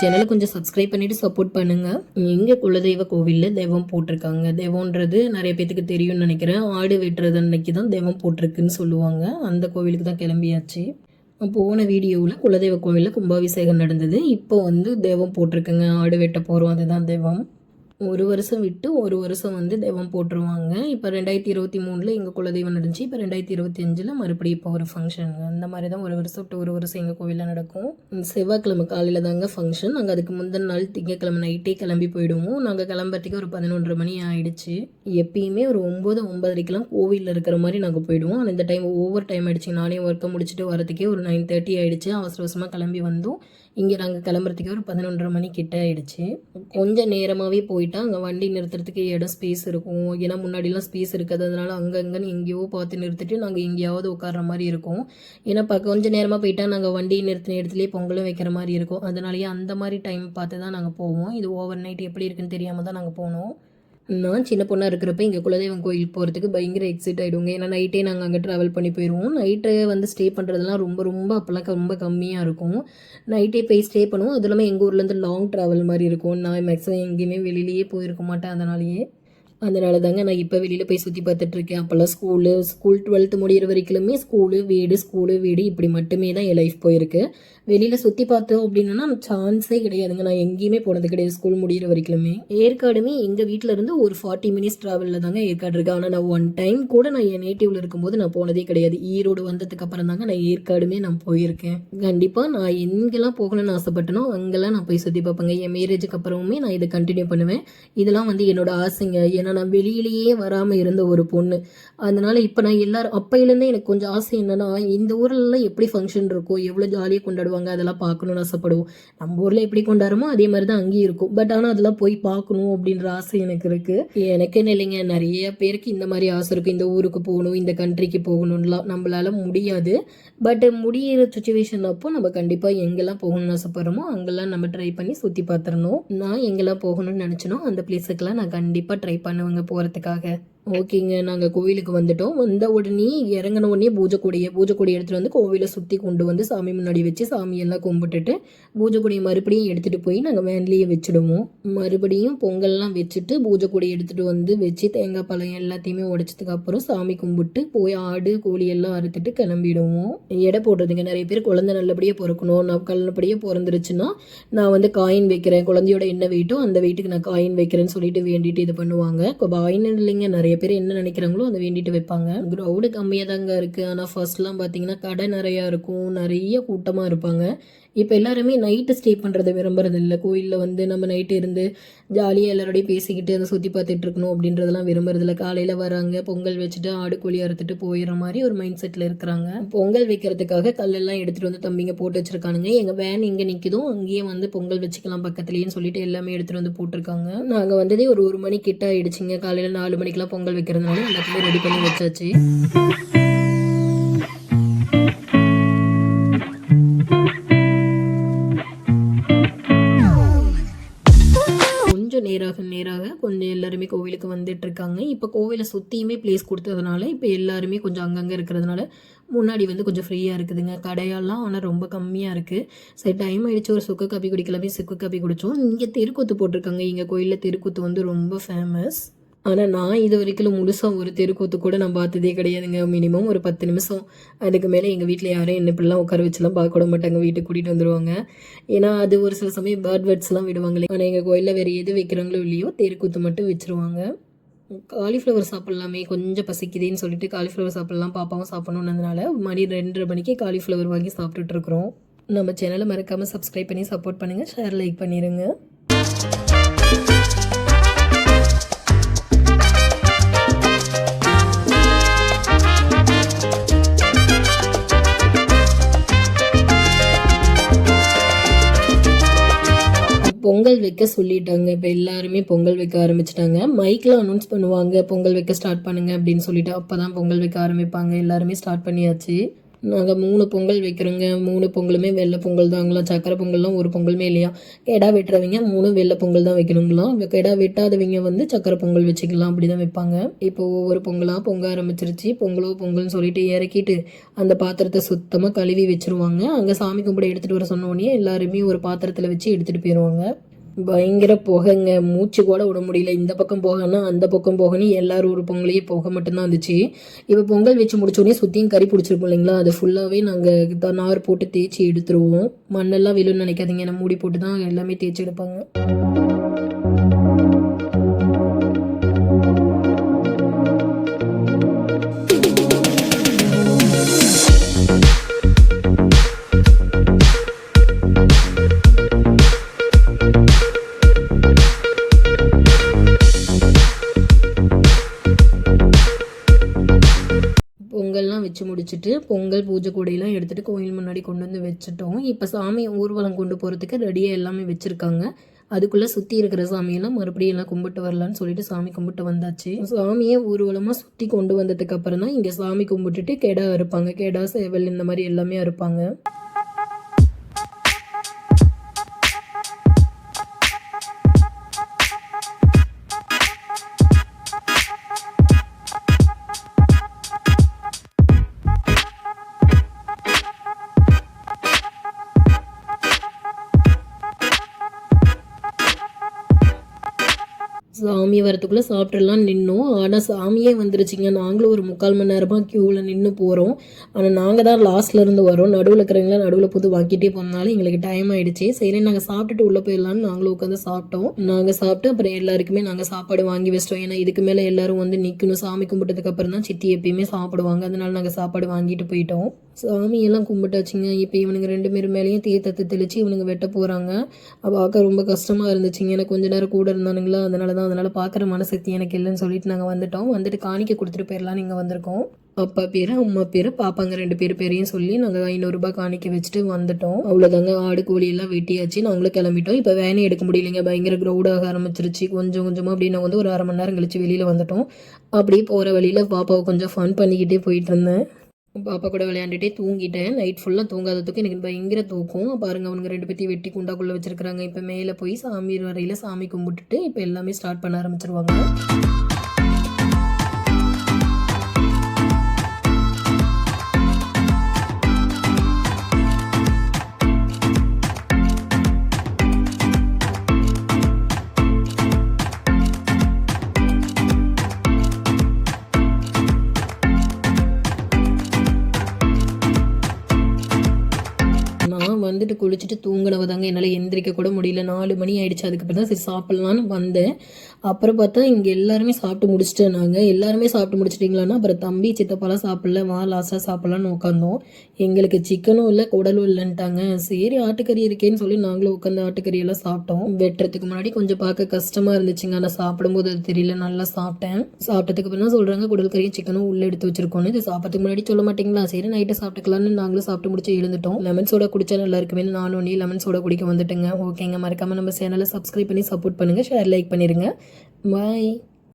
சேனலை கொஞ்சம் சப்ஸ்கிரைப் பண்ணிட்டு சப்போர்ட் பண்ணுங்க. எங்கள் குலதெய்வ கோவிலில் தெய்வம் போட்டிருக்காங்க. தெய்வம்ன்றது நிறைய பேத்துக்கு தெரியும்னு நினைக்கிறேன். ஆடு வெட்டுறது அன்னைக்கு தான் தெய்வம் போட்டிருக்குன்னு சொல்லுவாங்க. அந்த கோவிலுக்கு தான் கிளம்பியாச்சு. போன வீடியோவில் குலதெய்வ கோவிலில் கும்பாபிஷேகம் நடந்தது. இப்போ வந்து தெய்வம் போட்டிருக்குங்க. ஆடு வெட்ட போகிறோம் அதுதான் தெய்வம். ஒரு வருஷம் விட்டு ஒரு வருஷம் வந்து தெய்வம் போட்டுருவாங்க. இப்போ ரெண்டாயிரத்தி இருபத்தி மூணில் எங்கள் குலதெய்வம் நடந்துச்சு. இப்போ ரெண்டாயிரத்தி இருபத்தி அஞ்சில் மறுபடியும் இப்போ ஒரு ஃபங்க்ஷன் அந்த மாதிரி தான் ஒரு வருஷம் விட்டு ஒரு வருஷம் எங்கள் கோவிலில் நடக்கும். செவ்வாய்க்கிழமை காலையில் தாங்க ஃபங்க்ஷன் நாங்கள் அதுக்கு முந்தின நாள் திங்கக்கிழமை நைட்டே கிளம்பி போயிடுவோம். நாங்கள் கிளம்புறதுக்கு ஒரு பதினொன்றரை மணி ஆயிடுச்சு. எப்பயுமே ஒரு ஒம்பது ஒம்பதரைக்கெல்லாம் கோவிலில் இருக்கிற மாதிரி நாங்கள் போயிடுவோம். ஆனால் இந்த டைம் ஓவர் டைம் ஆயிடுச்சு. நானே ஒர்க்கை முடிச்சுட்டு வரதுக்கே ஒரு நைன் தேர்ட்டி ஆயிடுச்சு. அவசர அவசரமாக கிளம்பி வந்தோம். இங்கே நாங்கள் கிளம்புறதுக்கே ஒரு பதினொன்றரை மணி கிட்ட ஆயிடுச்சு. கொஞ்சம் நேரமாகவே போயிட்டா அங்கே வண்டி நிறுத்துறதுக்கு இடம் ஸ்பேஸ் இருக்கும். ஏன்னா முன்னாடிலாம் ஸ்பேஸ் இருக்காது. அதனால அங்கங்கன்னு எங்கேயோ பார்த்து நிறுத்திட்டு நாங்கள் எங்கேயாவது உட்கார்ற மாதிரி இருக்கும். ஏன்னா இப்போ கொஞ்சம் நேரமாக போயிட்டா நாங்கள் வண்டி நிறுத்தின இடத்துலேயே பொங்கலும் வைக்கிற மாதிரி இருக்கும். அதனாலேயே அந்த மாதிரி டைம் பார்த்து தான் நாங்கள் போவோம். இது ஓவர் நைட் எப்படி இருக்குன்னு தெரியாமல் தான் நாங்கள் போனோம். நான் சின்ன பொண்ணாக இருக்கிறப்ப இங்கே குலதெய்வம் கோயில் போகிறதுக்கு பயங்கர எக்ஸைட் ஆகிடுவோங்க ஏன்னா நைட்டே நாங்கள் அங்கே ட்ராவல் பண்ணி போயிடுவோம் நைட்டு வந்து ஸ்டே பண்ணுறதுலாம் ரொம்ப ரொம்ப அப்போல்லாம் ரொம்ப கம்மியாக இருக்கும். நைட்டே போய் ஸ்டே பண்ணுவோம். அது இல்லாமல் எங்கள் ஊர்லேருந்து லாங் ட்ராவல் மாதிரி இருக்கும். நான் மேக்ஸிமம் எங்கேயுமே வெளியிலேயே போயிருக்க மாட்டேன். அதனாலேயே அதனால தாங்க நான் இப்போ வெளியில் போய் சுற்றி பார்த்துட்டு இருக்கேன். அப்போல்லாம் ஸ்கூலு ஸ்கூல் டுவெல்த்து முடிகிற வரைக்குமே ஸ்கூலு வீடு ஸ்கூலு வீடு இப்படி மட்டுமே தான் என் லைஃப் போயிருக்கு. வெளியில் சுற்றி பார்த்தோம் அப்படின்னா சான்ஸே கிடையாதுங்க. நான் எங்கேயுமே போனது கிடையாது ஸ்கூல் முடிகிற வரைக்குமே. ஏற்காடுமே எங்கள் வீட்டில் இருந்து ஒரு ஃபார்ட்டி மினிட்ஸ் ட்ராவலில் தாங்க ஏற்காடு இருக்கு. ஆனால் நான் ஒன் டைம் கூட நான் என் நேட்டிவ்ல இருக்கும்போது நான் போனதே கிடையாது. ஈரோடு வந்ததுக்கு அப்புறம் தாங்க நான் ஏற்காடுமே நான் போயிருக்கேன். கண்டிப்பாக நான் எங்கெல்லாம் போகணும்னு ஆசைப்பட்டனோ அங்கெல்லாம் நான் போய் சுற்றி பார்ப்பேங்க. என் மேரேஜுக்கு அப்புறமுமே நான் இதை கண்டினியூ பண்ணுவேன். இதெல்லாம் வந்து என்னோட ஆசைங்க. ஏன்னா நான் வெளியிலேயே வராமல் இருந்த ஒரு பொண்ணு. அதனால் இப்போ நான் எல்லாரும் அப்போயிலேருந்தே எனக்கு கொஞ்சம் ஆசை என்னன்னா இந்த ஊர்லலாம் எப்படி ஃபங்க்ஷன் இருக்கும் எவ்வளோ ஜாலியாக கொண்டாடுவாங்க அதெல்லாம் பார்க்கணும்னு ஆசைப்படுவோம். நம்ம ஊரில் எப்படி கொண்டாடுறோமோ அதே மாதிரி தான் அங்கேயும் இருக்கும். பட் ஆனால் அதெல்லாம் போய் பார்க்கணும் அப்படின்ற ஆசை எனக்கு இருக்குது எனக்குன்னு இல்லைங்க நிறைய பேருக்கு இந்த மாதிரி ஆசை இருக்கும் இந்த ஊருக்கு போகணும் இந்த கண்ட்ரிக்கு போகணும்லாம் நம்மளால முடியாது. பட் முடியிற சுச்சுவேஷன் அப்போ நம்ம கண்டிப்பாக எங்கெல்லாம் போகணும்னு ஆசைப்படுறோமோ அங்கெல்லாம் நம்ம ட்ரை பண்ணி சுற்றி பார்த்துடணும். நான் எங்கெல்லாம் போகணும்னு நினச்சினோ அந்த பிளேஸுக்கெல்லாம் நான் கண்டிப்பாக ட்ரை பண்ணுவாங்க போகிறதுக்காக ஓகேங்க நாங்கள் கோவிலுக்கு வந்துட்டோம். வந்த உடனே இறங்கின உடனே பூஜை கொடியை பூஜை கொடி எடுத்துகிட்டு வந்து கோவிலை சுற்றி கொண்டு வந்து சாமி முன்னாடி வச்சு சாமியெல்லாம் கும்பிட்டுட்டு பூஜை கொடியை மறுபடியும் எடுத்துகிட்டு போய் நாங்கள் வேன்லேயே வச்சுடுவோம். மறுபடியும் பொங்கல்லாம் வச்சுட்டு பூஜை கொடி எடுத்துகிட்டு வந்து வச்சு தேங்காய் பழம் எல்லாத்தையுமே உடைச்சதுக்கு அப்புறம் சாமி கும்பிட்டு போய் ஆடு கோழி எல்லாம் அறுத்துட்டு கிளம்பிடுவோம். எடை போடுறதுங்க நிறைய பேர் குழந்தை நல்லபடியாக பிறக்கணும். நான் நல்லபடியாக பிறந்துருச்சுன்னா நான் வந்து காயின் வைக்கிறேன். குழந்தையோட என்ன வெயிட்டோ அந்த வெயிட்டுக்கு நான் காயின் வைக்கிறேன்னு சொல்லிட்டு வேண்டிட்டு இது பண்ணுவாங்க. காயின் இல்லைங்க நிறைய பேர் என்ன நினைக்கிறாங்களோ அதை வேண்டிட்டு வைப்பாங்க. க்ரௌடு கம்மியாக தாங்க இருக்குது ஆனால் ஃபர்ஸ்ட்லாம் பார்த்தீங்கன்னா கடை நிறையா இருக்கும். நிறைய கூட்டமாக இருப்பாங்க. இப்போ எல்லாருமே நைட்டு ஸ்டே பண்ணுறதை விரும்புறது இல்லை. கோயிலில் வந்து நம்ம நைட்டு இருந்து ஜாலியாக எல்லாரோடையும் பேசிக்கிட்டு அதை சுற்றி பார்த்துட்டு இருக்கணும் அப்படின்றதெல்லாம் விரும்புறதில்ல காலையில் வராங்க பொங்கல் வச்சுட்டு ஆடு கோழி அறுத்துட்டு போயிடுற மாதிரி ஒரு மைண்ட் செட்டில் இருக்கிறாங்க. பொங்கல் வைக்கிறதுக்காக கல்லெல்லாம் எடுத்துகிட்டு வந்து தம்பிங்க போட்டு வச்சுருக்கானுங்க. எங்கள் வேன் எங்கே நிற்கிதோ அங்கேயே வந்து பொங்கல் வச்சுக்கலாம் பக்கத்துலேயேன்னு சொல்லிட்டு எல்லாமே எடுத்துகிட்டு வந்து போட்டிருக்காங்க. நாங்கள் வந்ததே ஒரு ஒரு மணி கிட்ட ஆயிடுச்சுங்க. காலையில் நாலு மணிக்கெலாம் பொங்கல் வைக்கிறதுனால எல்லாத்தையுமே ரெடி பண்ணி வச்சாச்சு. கொஞ்சம் நேராக நேராக கொஞ்சம் எல்லாருமே கோவிலுக்கு வந்துட்டுருக்காங்க. இப்போ கோவிலை சுற்றியுமே பிளேஸ் கொடுத்ததுனால இப்போ எல்லாருமே கொஞ்சம் அங்கங்கே இருக்கிறதுனால முன்னாடி வந்து கொஞ்சம் ஃப்ரீயாக இருக்குதுங்க. கடையெல்லாம் ஆனால் ரொம்ப கம்மியாக இருக்குது சரி டைம் ஆகிடுச்சு ஒரு சுக்கு காப்பி குடிக்கலாமே சுக்கு காப்பி குடித்தோம் இங்கே தெருக்கூத்து போட்டிருக்காங்க. எங்கள் கோயிலில் தெருக்கூத்து வந்து ரொம்ப ஃபேமஸ் ஆனால் நான் இது வரைக்கும் முழுசாக ஒரு தெருக்கூத்து கூட நான் பார்த்ததே கிடையாதுங்க. மினிமம் ஒரு பத்து நிமிஷம். அதுக்கு மேலே எங்கள் வீட்டில் யாரும் என்ன இப்படிலாம் உட்கார வச்சுலாம் பார்க்க விட மாட்டாங்க. வீட்டுக்கு கூட்டிகிட்டு வந்துடுவாங்க ஏன்னா அது ஒரு சில சமயம் பேர்ட் வேர்ட்ஸ்லாம் விடுவாங்களே. ஆனால் எங்கள் கோயிலில் வேறு எது வைக்கிறாங்களோ இல்லையோ தெருக்கூத்து மட்டும் வச்சுருவாங்க. காலிஃப்ளவர் சாப்பிட்லாமே கொஞ்சம் பசிக்குதுன்னு சொல்லிட்டு காலிஃப்ளவர் சாப்பிட்லாம் பாப்பாவும் சாப்பிட்ணுன்றதுனால மணி ரெண்டரை மணிக்கு காலிஃப்ளவர் வாங்கி சாப்பிட்டுட்டு இருக்கிறோம். நம்ம சேனலை மறக்காமல் சப்ஸ்கிரைப் பண்ணி சப்போர்ட் பண்ணுங்கள் ஷேர் லைக் பண்ணிடுங்க வைக்க சொல்லிட்டாங்க. இப்போ எல்லாருமே பொங்கல் வைக்க ஆரம்பிச்சிட்டாங்க. மைக்கில் அனௌன்ஸ் பண்ணுவாங்க பொங்கல் வைக்க ஸ்டார்ட் பண்ணுங்க அப்படின்னு சொல்லிட்டு அப்போ தான் பொங்கல் வைக்க ஆரம்பிப்பாங்க. எல்லாருமே ஸ்டார்ட் பண்ணியாச்சு. நாங்கள் மூணு பொங்கல் வைக்கிறோங்க. மூணு பொங்கலுமே வெள்ளை பொங்கல் தாங்களாம் சக்கரை பொங்கல்லாம் ஒரு பொங்கலுமே இல்லையா? கெடா வெட்டுறவங்க மூணு வெள்ளை பொங்கல் தான் வைக்கணுங்களாம் கெடா வெட்டாதவங்க வந்து சக்கரை பொங்கல் வச்சுக்கலாம் அப்படி தான் வைப்பாங்க. இப்போ ஒவ்வொரு பொங்கலாக பொங்க ஆரம்பிச்சிருச்சு. பொங்கலோ பொங்கல்னு சொல்லிட்டு இறக்கிட்டு அந்த பாத்திரத்தை சுத்தமாக கழுவி வச்சுருவாங்க. அங்கே சாமி கும்பிட எடுத்துகிட்டு வர சொன்னோடனே எல்லாருமே ஒரு பாத்திரத்தில் வச்சு எடுத்துகிட்டு போயிடுவாங்க பயங்கர புகைங்க. மூச்சு கூட விட முடியல. இந்த பக்கம் போகணும் அந்த பக்கம் போகணும். எல்லாரும் ஒரு பொங்கலையே புகை மட்டும்தான் இருந்துச்சு இப்போ பொங்கல் வச்சு முடிச்சோடனே சுற்றியும் கறி பிடிச்சிருப்போம் இல்லைங்களா? அது ஃபுல்லாகவே நாங்கள் நார் போட்டு தேய்ச்சி எடுத்துருவோம். மண்ணெல்லாம் விழுன்னு நினைக்காதீங்க. நான் மூடி போட்டு தான் எல்லாமே தேய்ச்சி எடுப்பாங்க. வச்சு பொங்கல் பூஜை கூடையெல்லாம் எடுத்துகிட்டு கோயில் முன்னாடி கொண்டு வந்து வச்சுட்டோம். இப்போ சாமி ஊர்வலம் கொண்டு போகிறதுக்கு ரெடியாக எல்லாமே வச்சுருக்காங்க. அதுக்குள்ளே சுற்றி இருக்கிற சாமியெல்லாம் மறுபடியும் எல்லாம் கும்பிட்டு வரலான்னு சொல்லிட்டு சாமி கும்பிட்டு வந்தாச்சு. சாமியை ஊர்வலமாக சுற்றி கொண்டு வந்ததுக்கு அப்புறம் தான் இங்கே சாமி கும்பிட்டுட்டு கெடா அறுப்பாங்க. கெடா சேவல் இந்த மாதிரி எல்லாமே அறுப்பாங்க. சாமி வரத்துக்குள்ளே சாப்பிட்றலாம் நின்னோம். ஆனால் சாமியே வந்துருச்சுங்க. நாங்களும் ஒரு முக்கால் மணி நேரமாக க்யூவில் நின்று போகிறோம் ஆனால் நாங்கள் தான் லாஸ்ட்ல இருந்து வரோம். நடுவில் இருக்கிறவங்களாம் நடுவில் புது வாங்கிட்டே போனாலும் எங்களுக்கு டைம் ஆயிடுச்சு. சரி நாங்கள் சாப்பிட்டுட்டு உள்ளே போயிடலான்னு நாங்களும் உட்காந்து சாப்பிட்டோம். நாங்கள் சாப்பிட்டு அப்புறம் எல்லாருக்குமே நாங்கள் சாப்பாடு வாங்கி வச்சிட்டோம். ஏன்னா இதுக்கு மேலே எல்லாரும் வந்து நிற்கணும் சாமி கும்பிட்டதுக்கு அப்புறம் தான் சித்தி எப்பயுமே சாப்பிடுவாங்க. அதனால நாங்கள் சாப்பாடு வாங்கிட்டு போயிட்டோம். சாமியெல்லாம் கும்பிட்டாச்சுங்க. இப்போ இவனுங்க ரெண்டு பேரும் மேலேயும் தீர்த்தத்தை தெளித்து இவனுங்க வெட்ட போகிறாங்க பார்க்க ரொம்ப கஷ்டமாக இருந்துச்சுங்க. எனக்கு கொஞ்ச நேரம் கூட இருந்தானுங்களா? அதனால தான் அதனால் பார்க்குற மனசக்தி எனக்கு இல்லைன்னு சொல்லிட்டு நாங்கள் வந்துட்டோம். வந்துட்டு காணிக்க கொடுத்துட்டு போயிடலாம் நீங்கள் வந்திருக்கோம். அப்பா பேர் அம்மா பேர் பாப்பாங்க ரெண்டு பேர் பேரையும் சொல்லி நாங்கள் ஐநூறுரூபா காணிக்க வச்சுட்டு வந்துட்டோம். அவ்வளோதாங்க ஆடு கோழி எல்லாம் வெட்டியாச்சு. நாங்களும் கிளம்பிட்டோம். இப்போ வேனே எடுக்க முடியலைங்க. பயங்கர க்ரௌடாக ஆரம்பிச்சிருச்சு. கொஞ்சம் கொஞ்சமாக அப்படி நான் வந்து ஒரு அரை மணி நேரம் கழிச்சு வெளியில் வந்துட்டோம். அப்படியே போகிற வழியில் பாப்பாவை கொஞ்சம் ஃபன் பண்ணிக்கிட்டே போயிட்டு இருந்தேன். பாப்பா கூட விளையாண்டுட்டே தூங்கிட்டேன். நைட் ஃபுல்லாக தூங்காததுக்கு எனக்கு பயங்கர தூக்கம். பாருங்க அவனுங்க ரெண்டு பேத்தையும் வெட்டி குண்டாக்குள்ளே வச்சிருக்கிறாங்க. இப்போ மேலே போய் சாமி வரையில் சாமி கும்பிட்டுட்டு இப்போ எல்லாமே ஸ்டார்ட் பண்ண ஆரம்பிச்சிருவாங்க. நான் குளிச்சுட்டு தூங்கினவ தாங்க என்னால் எந்திரிக்க கூட முடியல. நாலு மணி ஆயிடுச்சு. அதுக்கப்புறம் தான் சரி சாப்பிட்லான்னு வந்தேன். அப்புறம் பார்த்தா இங்கே எல்லாருமே சாப்பிட்டு முடிச்சுட்டு நாங்கள் எல்லாருமே சாப்பிட்டு முடிச்சிட்டிங்களான்னா அப்புறம் தம்பி சித்தப்பாலாம் சாப்பிடல. வா லாஸ்ட்டாக சாப்பிட்லான்னு உட்காந்தோம் எங்களுக்கு சிக்கனும் இல்லை குடலும் இல்லைன்ட்டாங்க. சரி ஆட்டுக்கறி இருக்கேன்னு சொல்லி நாங்களும் உட்காந்து ஆட்டுக்கறியெல்லாம் சாப்பிட்டோம். வெட்டுறதுக்கு முன்னாடி கொஞ்சம் பார்க்க கஷ்டமாக இருந்துச்சுங்க. ஆனால் சாப்பிடும்போது அது தெரியல. நல்லா சாப்பிட்டேன். சாப்பிட்டதுக்கு அப்புறம் தான் சொல்கிறாங்க குடல் கறியும் சிக்கனும் உள்ளே எடுத்து வச்சிருக்கோன்னு இது சாப்பிட்றதுக்கு முன்னாடி சொல்ல மாட்டீங்களா? சரி நைட்டு சாப்பிட்டுக்கலான்னு நாங்களும் சாப்பிட்டு முடிச்சு எழுந்துட்டோம். லெமன் சோடா குடிச்சா நல்லா இருக்குமே நானும் நீ லெமன் சோடா குடிக்க வந்துட்டுங்க. ஓகேங்க. மறக்காமல் நம்ம சேனலை சப்ஸ்கிரைப் பண்ணி சப்போர்ட் பண்ணுங்கள் ஷேர் லைக் பண்ணிடுங்க பாய்